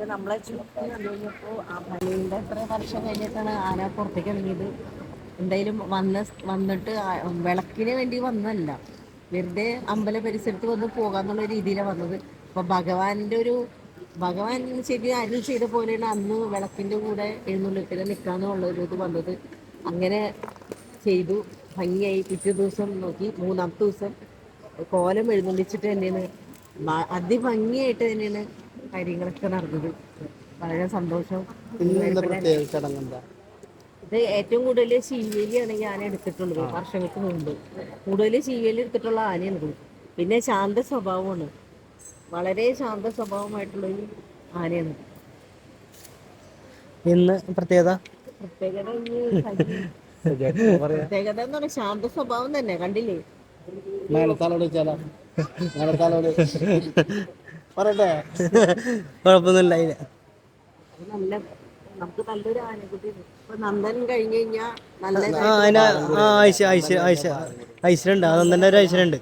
പക്ഷെ നമ്മളെ ചുറ്റും കഴിഞ്ഞപ്പോൾ ആ പള്ളിയുടെ എത്ര വർഷം കഴിഞ്ഞിട്ടാണ് ആന പുറത്തേക്ക് ഇറങ്ങിയത്? എന്തായാലും വന്ന വന്നിട്ട് വിളക്കിന് വേണ്ടി വന്നല്ല വെറുതെ അമ്പല പരിസരത്ത് വന്ന് പോകാന്നുള്ള രീതിയിലാണ് വന്നത്. അപ്പൊ ഭഗവാന്റെ ഒരു ഭഗവാൻ ശരി അരുൾ ചെയ്ത പോലെയാണ് അന്ന് വിളക്കിന്റെ കൂടെ എഴുന്നള്ളിട്ട് നിൽക്കാന്നുള്ള ഒരു ഇത് വന്നത്. അങ്ങനെ ചെയ്തു ഭംഗിയായി പിറ്റേ ദിവസം നോക്കി മൂന്നാമത്തെ ദിവസം കോലം എഴുന്നള്ളിച്ചിട്ട് തന്നെയാണ്. അതിഭംഗിയായിട്ട് തന്നെയാണ് കാര്യങ്ങളൊക്കെ നടന്നത്. വളരെ സന്തോഷം. ഇത് ഏറ്റവും കൂടുതൽ ശീവേലിയാണ് ഞാൻ എടുത്തിട്ടുള്ളത് വർഷങ്ങൾക്ക് മുമ്പ്. കൂടുതൽ ശീവേലി എടുത്തിട്ടുള്ള ആനയുണ്ട് പിന്നെ ശാന്ത സ്വഭാവമാണ്. വളരെ ശാന്ത സ്വഭാവമായിട്ടുള്ള ഒരു ആനയാണ്. ഇന്ന് പ്രത്യേകത? പ്രത്യേകത പ്രത്യേകത എന്ന് പറഞ്ഞാൽ ശാന്ത സ്വഭാവം തന്നെ കണ്ടില്ലേ? മേളത്താലോട് വെച്ചാലോ? മേളത്താലോട് പറയട്ടെ? കുഴപ്പമൊന്നുമില്ല നല്ല നമുക്ക് നല്ലൊരു ആനക്കുട്ടി ഇപ്പൊ നന്ദൻ കഴിഞ്ഞു കഴിഞ്ഞാൽ ഐശ്വര്യണ്ട് ഒരു ഐശ്വര്യണ്ട്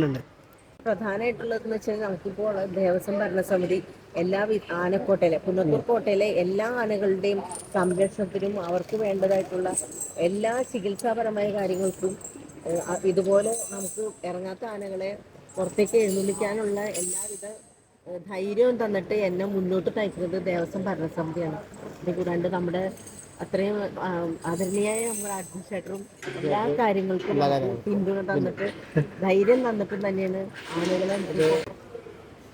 ഉണ്ട് പ്രധാനമായിട്ടുള്ളതെന്ന് വെച്ചാൽ നമുക്കിപ്പോൾ ദേവസ്വം ഭരണസമിതി എല്ലാ വി- ആനക്കോട്ടയിലെ പുന്നത്തൂർ കോട്ടയിലെ എല്ലാ ആനകളുടെയും സംരക്ഷണത്തിനും അവർക്ക് വേണ്ടതായിട്ടുള്ള എല്ലാ ചികിത്സാപരമായ കാര്യങ്ങൾക്കും ഇതുപോലെ നമുക്ക് ഇറങ്ങാത്ത ആനകളെ പുറത്തേക്ക് എഴുന്നള്ളിക്കാനുള്ള എല്ലാവിധ ധൈര്യവും തന്നിട്ട് എന്നെ മുന്നോട്ട് നയിക്കുന്നത് ദേവസ്വം ഭരണസമിതിയാണ്. ഇത് കൂടാണ്ട് നമ്മുടെ അത്രയും ആദരണീയായ നമ്മുടെ അഡ്മിനിസ്ട്രേറ്ററും എല്ലാ കാര്യങ്ങൾക്കും പിന്തുണ തന്നിട്ട് ധൈര്യം തന്നിട്ടും തന്നെയാണ് ആളുകളെ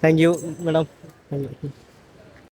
താങ്ക് യു മാഡം